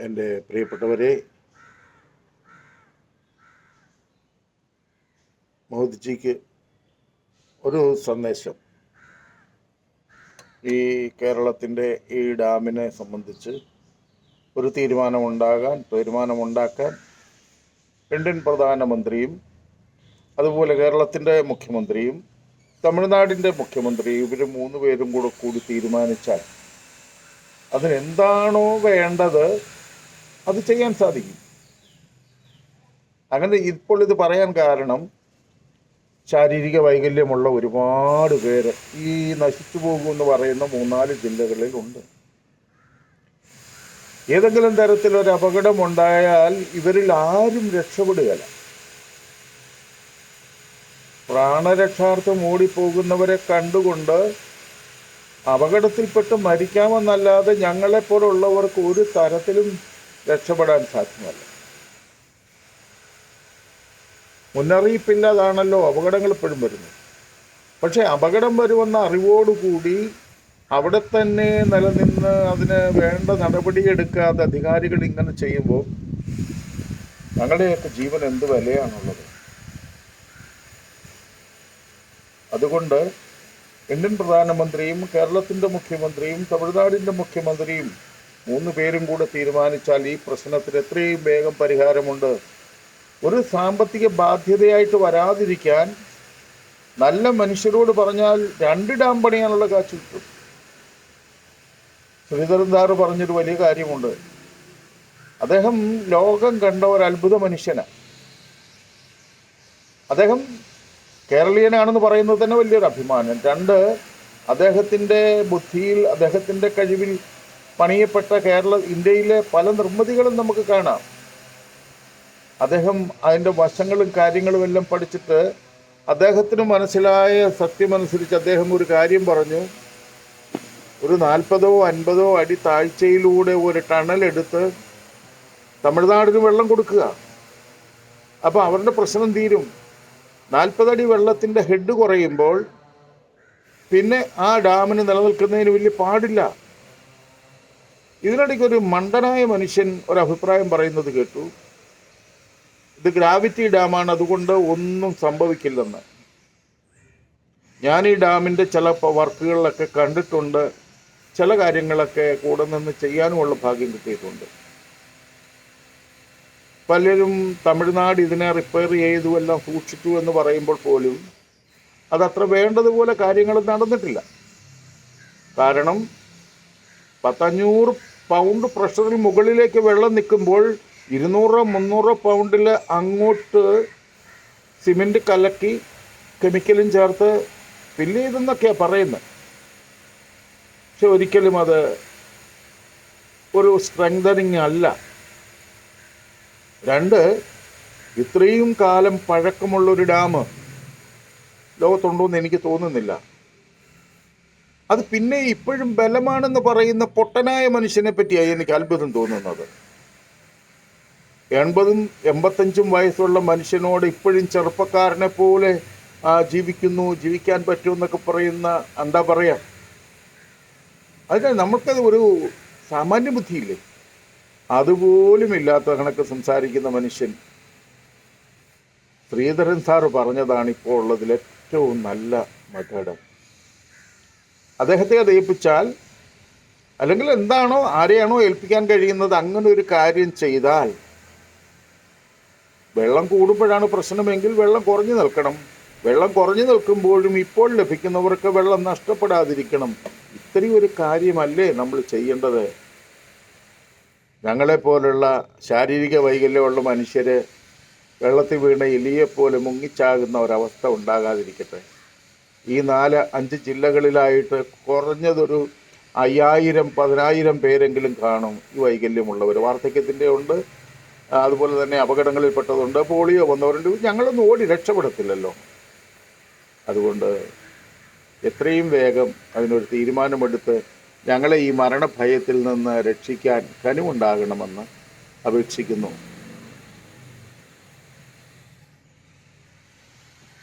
എന്റെ പ്രിയപ്പെട്ടവരെ മോദിജിക്ക് ഒരു സന്ദേശം. ഈ കേരളത്തിന്റെ ഈ ഡാമിനെ സംബന്ധിച്ച് ഒരു തീരുമാനമുണ്ടാകാൻ തീരുമാനമുണ്ടാക്കാൻ ഇന്ത്യൻ പ്രധാനമന്ത്രിയും അതുപോലെ കേരളത്തിന്റെ മുഖ്യമന്ത്രിയും തമിഴ്നാടിന്റെ മുഖ്യമന്ത്രി ഇവർ മൂന്ന് പേരും കൂടെ കൂടി തീരുമാനിച്ചാൽ അതിനെന്താണോ വേണ്ടത് അത് ചെയ്യാൻ സാധിക്കും. അങ്ങനെ ഇപ്പോൾ ഇത് പറയാൻ കാരണം ശാരീരിക വൈകല്യമുള്ള ഒരുപാട് പേര് ഈ നശിച്ചു പോകുമെന്ന് പറയുന്ന മൂന്നാൽ ജില്ലകളിലുണ്ട് ഏതെങ്കിലും തരത്തിലൊരു അപകടം ഉണ്ടായാൽ ഇവരിൽ ആരും രക്ഷപ്പെടുകയില്ല. പ്രാണരക്ഷാർത്ഥം ഓടിപ്പോകുന്നവരെ കണ്ടുകൊണ്ട് അപകടത്തിൽപ്പെട്ട് മരിക്കാമെന്നല്ലാതെ ഞങ്ങളെപ്പോലുള്ളവർക്ക് ഒരു തരത്തിലും രക്ഷപ്പെടാൻ സാധ്യമല്ല. മുന്നറിയിപ്പില്ലാതാണല്ലോ അപകടങ്ങൾ എപ്പോഴും വരുന്നത്. പക്ഷേ അപകടം വരുമെന്ന അറിവോടുകൂടി അവിടെ തന്നെ നിലനിന്ന് അതിന് വേണ്ട നടപടിയെടുക്കാതെ അധികാരികൾ ഇങ്ങനെ ചെയ്യുമ്പോൾ ഞങ്ങളുടെയൊക്കെ ജീവൻ എന്ത് വിലയാണുള്ളത്? അതുകൊണ്ട് ഇന്ത്യൻ പ്രധാനമന്ത്രിയും കേരളത്തിന്റെ മുഖ്യമന്ത്രിയും തമിഴ്നാടിന്റെ മുഖ്യമന്ത്രിയും മൂന്ന് പേരും കൂടെ തീരുമാനിച്ചാൽ ഈ പ്രശ്നത്തിന് എത്രയും വേഗം പരിഹാരമുണ്ട്. ഒരു സാമ്പത്തിക ബാധ്യതയായിട്ട് വരാതിരിക്കാൻ നല്ല മനുഷ്യരോട് പറഞ്ഞാൽ രണ്ട് ഡാം പണിയാനുള്ള കാച്ചു കിട്ടും. ശ്രീധരൻദാർ പറഞ്ഞൊരു വലിയ കാര്യമുണ്ട്. അദ്ദേഹം ലോകം കണ്ട ഒരു അത്ഭുത മനുഷ്യനാണ് അദ്ദേഹം കേരളീയനാണെന്ന് പറയുന്നത് തന്നെ വലിയൊരു അഭിമാനം. രണ്ട് അദ്ദേഹത്തിന്റെ ബുദ്ധിയിൽ അദ്ദേഹത്തിന്റെ കഴിവിൽ പണിയപ്പെട്ട കേരള ഇന്ത്യയിലെ പല നിർമ്മിതികളും നമുക്ക് കാണാം. അദ്ദേഹം അതിന്റെ വശങ്ങളും കാര്യങ്ങളും എല്ലാം പഠിച്ചിട്ട് അദ്ദേഹത്തിന് മനസ്സിലായ സത്യമനുസരിച്ച് അദ്ദേഹം ഒരു കാര്യം പറഞ്ഞു. ഒരു നാൽപ്പതോ അൻപതോ അടി താഴ്ചയിലൂടെ ഒരു ടണൽ എടുത്ത് തമിഴ്നാടിന് വെള്ളം കൊടുക്കുക. അപ്പോൾ അവരുടെ പ്രശ്നം തീരും. നാൽപ്പതടി വെള്ളത്തിന്റെ ഹെഡ് കുറയുമ്പോൾ പിന്നെ ആ ഡാമിന് നിലനിൽക്കുന്നതിന് വലിയ പാടില്ല. ഇതിനിടയ്ക്ക് ഒരു മണ്ടനായ മനുഷ്യൻ ഒരു അഭിപ്രായം പറയുന്നത് കേട്ടു. ഇത് ഗ്രാവിറ്റി ഡാമാണ് അതുകൊണ്ട് ഒന്നും സംഭവിക്കില്ലെന്ന്. ഞാൻ ഈ ഡാമിന്റെ ചില വർക്കുകളിലൊക്കെ കണ്ടിട്ടുണ്ട്. ചില കാര്യങ്ങളൊക്കെ കൂടെ നിന്ന് ചെയ്യാനുമുള്ള ഭാഗ്യം കിട്ടിയിട്ടുണ്ട്. പലരും തമിഴ്നാട് ഇതിനെ റിപ്പയർ ചെയ്തു എല്ലാം സൂക്ഷിച്ചു എന്ന് പറയുമ്പോൾ പോലും അതത്ര വേണ്ടതുപോലെ കാര്യങ്ങൾ നടന്നിട്ടില്ല. കാരണം പത്തഞ്ഞൂറ് പൗണ്ട് പ്രഷറിൽ മുകളിലേക്ക് വെള്ളം നിൽക്കുമ്പോൾ ഇരുന്നൂറോ മുന്നൂറോ പൗണ്ടിൽ അങ്ങോട്ട് സിമെന്റ് കലക്കി കെമിക്കലും ചേർത്ത് ഫില്ല് ചെയ്തെന്നൊക്കെയാണ് പറയുന്നത്. പക്ഷെ ഒരിക്കലും അത് ഒരു സ്ട്രെങ്തനിങ് അല്ല. രണ്ട് ഇത്രയും കാലം പഴക്കമുള്ളൊരു ഡാം ലോകത്തുണ്ടോ എന്ന് എനിക്ക് തോന്നുന്നില്ല. അത് പിന്നെ ഇപ്പോഴും ബലമാണെന്ന് പറയുന്ന പൊട്ടനായ മനുഷ്യനെ പറ്റിയായി എനിക്ക് അത്ഭുതം തോന്നുന്നത്. എൺപതും എൺപത്തഞ്ചും വയസ്സുള്ള മനുഷ്യനോട് ഇപ്പോഴും ചെറുപ്പക്കാരനെ പോലെ ജീവിക്കുന്നു ജീവിക്കാൻ പറ്റുമെന്നൊക്കെ പറയുന്ന എന്താ പറയാ? അതിന് നമുക്കത് ഒരു സാമാന്യ ബുദ്ധിയില്ലേ? അതുപോലും ഇല്ലാത്ത കണക്ക് സംസാരിക്കുന്ന മനുഷ്യൻ. ശ്രീധരൻ സാറ് പറഞ്ഞതാണ് ഇപ്പോൾ ഉള്ളതിൽ ഏറ്റവും നല്ല മെത്തേഡ്. അദ്ദേഹത്തെ ദയിപ്പിച്ചാൽ അല്ലെങ്കിൽ എന്താണോ ആരെയാണോ ഏൽപ്പിക്കാൻ കഴിയുന്നത് അങ്ങനെ ഒരു കാര്യം ചെയ്താൽ വെള്ളം കൂടുമ്പോഴാണ് പ്രശ്നമെങ്കിൽ വെള്ളം കുറഞ്ഞു നിൽക്കണം. വെള്ളം കുറഞ്ഞു നിൽക്കുമ്പോഴും ഇപ്പോൾ ലഭിക്കുന്നവർക്ക് വെള്ളം നഷ്ടപ്പെടാതിരിക്കണം. ഇത്രയും ഒരു കാര്യമല്ലേ നമ്മൾ ചെയ്യേണ്ടത്? ഞങ്ങളെപ്പോലുള്ള ശാരീരിക വൈകല്യമുള്ള മനുഷ്യർ വെള്ളത്തിൽ വീണ എലിയെപ്പോലെ മുങ്ങിച്ചാകുന്ന ഒരവസ്ഥ ഉണ്ടാകാതിരിക്കട്ടെ. ഈ നാല് അഞ്ച് ജില്ലകളിലായിട്ട് കുറഞ്ഞതൊരു അയ്യായിരം പതിനായിരം പേരെങ്കിലും കാണും ഈ വൈകല്യമുള്ളവർ. വാർദ്ധക്യത്തിന്റെ ഉണ്ട് അതുപോലെ തന്നെ അപകടങ്ങളിൽപ്പെട്ടതുണ്ട് പോളിയോ വന്നവരുണ്ട്. ഞങ്ങളൊന്നും ഓടി രക്ഷപ്പെടത്തില്ലല്ലോ. അതുകൊണ്ട് എത്രയും വേഗം അതിനൊരു തീരുമാനമെടുത്ത് ഞങ്ങളെ ഈ മരണഭയത്തിൽ നിന്ന് രക്ഷിക്കാൻ കനിവുണ്ടാകണമെന്ന് അപേക്ഷിക്കുന്നു.